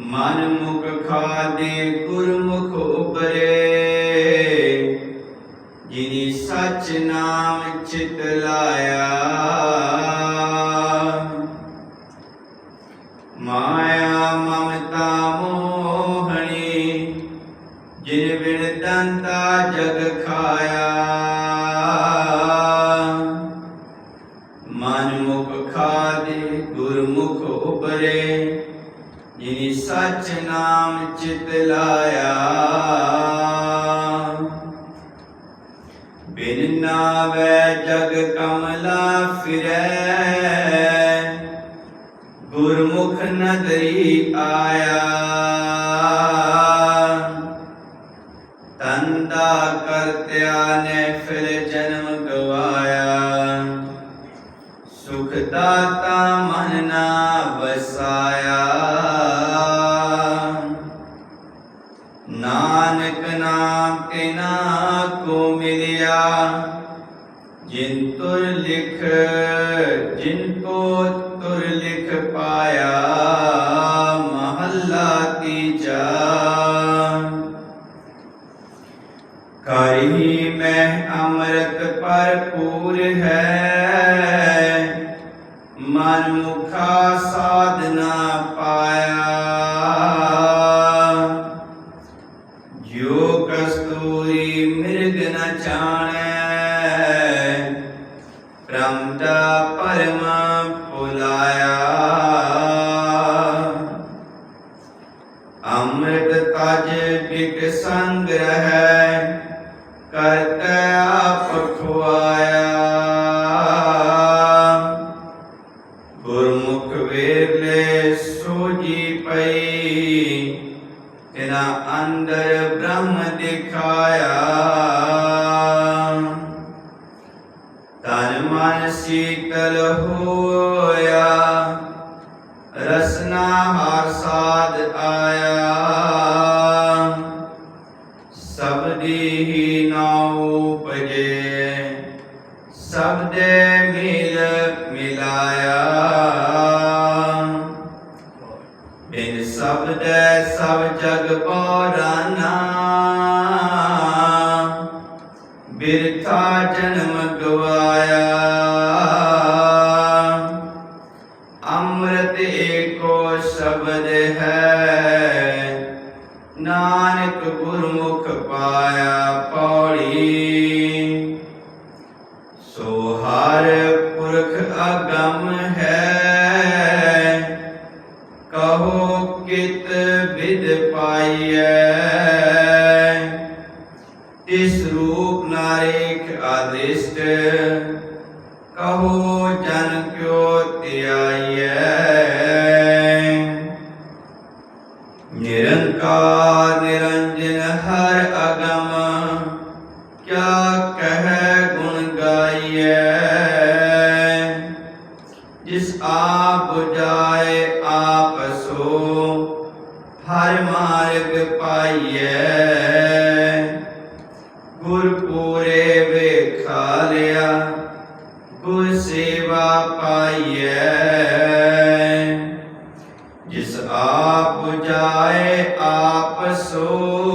ਮਨ ਮੁਖ ਖਾਦੇ ਗੁਰਮੁਖ ਉਬਰੇ ਜਿਨੀ ਸਚ ਨਾਮ ਚਿਤ ਲਾਇਆ। ਮਾਇਆ ਮਮਤਾ ਮੋਹਣੀ, ਜਿਨ ਬਿਨ ਦੰਤਾ ਜਗ ਖਾਇਆ। ਮਨ ਮੁਖ ਖਾਦੇ ਗੁਰਮੁਖ ਉਬਰੇ ਜਿਨੀ ਸਚ ਨਾਮ ਚਿਤ ਲਾਇਆ। ਬਿਨ ਨਾਵੇ ਜਗ ਕਮਲਾ ਫਿਰੈ। ਗੁਰਮੁਖ ਨਦਰੀ ਆਇਆ। ਤੰਦਾ ਕਰਤਿਆ ਨੇ ਫਿਰ ਜਨਮ ਗਵਾਇਆ। ਸੁਖ ਦਾਤਾ ਮਨ ਨਾ ਵਸਾਇਆ। ਨਾਨਕ ਨਾਮ ਤਿਨਾ ਕੋ ਮਿਲਿਆ। ਜਿਨ ਤੁਰ ਲਿਖ, ਜਿਨ ਕੋ ਤੁਰ ਲਿਖ ਪਾਇਆ, ਮਹੱਲਾ ਤੀਜਾ। ਕਰੀ ਮੈਂ ਅੰਮ੍ਰਿਤ ਭਰਪੂਰ ਹੈ, ਮਨ ਮੁਖਾ ਸਾਧਨਾ ਪਾਇਆ। ਪ੍ਰਮਦਾ ਪਰਮ ਪੁਲਾਇਆ ਅੰਮ੍ਰਿਤ ਤਜ ਬਿਕ ਸੰਗ ਰਹਿ ਕਰਤ ਆਪ ਖੁਆਇਆ। ਗੁਰਮੁਖ ਵੇਲੇ ਹਰ ਸਾਧ ਆਇਆ। ਸਬਦੀ ਹੀ ਨਾਉ ਸਭ ਦੇ ਮਿਲ ਮਿਲਾਇਆ। ਬਿਨ ਦੇ ਸਭ ਜਗ ਪੌਰਾਨਾ। ਬਿਰਥਾ ਜਨਮ ਪਾਇਆ ਪੌੜੀ। ਸੋ ਹਰ ਪੁਰਖ ਅਗਮ ਹੈ। ਕਹੋ ਕਿਤ ਵਿਦ ਪਾਈਐ। ਇਸ ਰੂਪ ਨਾਰੇਖ ਆਦਿਸ਼ਟ। ਕਹੋ ਜਨ ਕਿਉ ਧਿਆਈਐ ਨਿਰੰਕਾਰ, ਨਿਰੰਜਨ ਜਿਸ ਆਪ 부ਜਾਏ ਆਪ ਸੋ ਹਰ ਮਾਰਗ ਪਾਈਐ। ਗੁਰ ਪੂਰੇ ਵੇਖਾ ਲਿਆ, ਗੁਰ ਸੇਵਾ ਪਾਈਐ। ਜਿਸ ਆਪ 부ਜਾਏ ਆਪ ਸੋ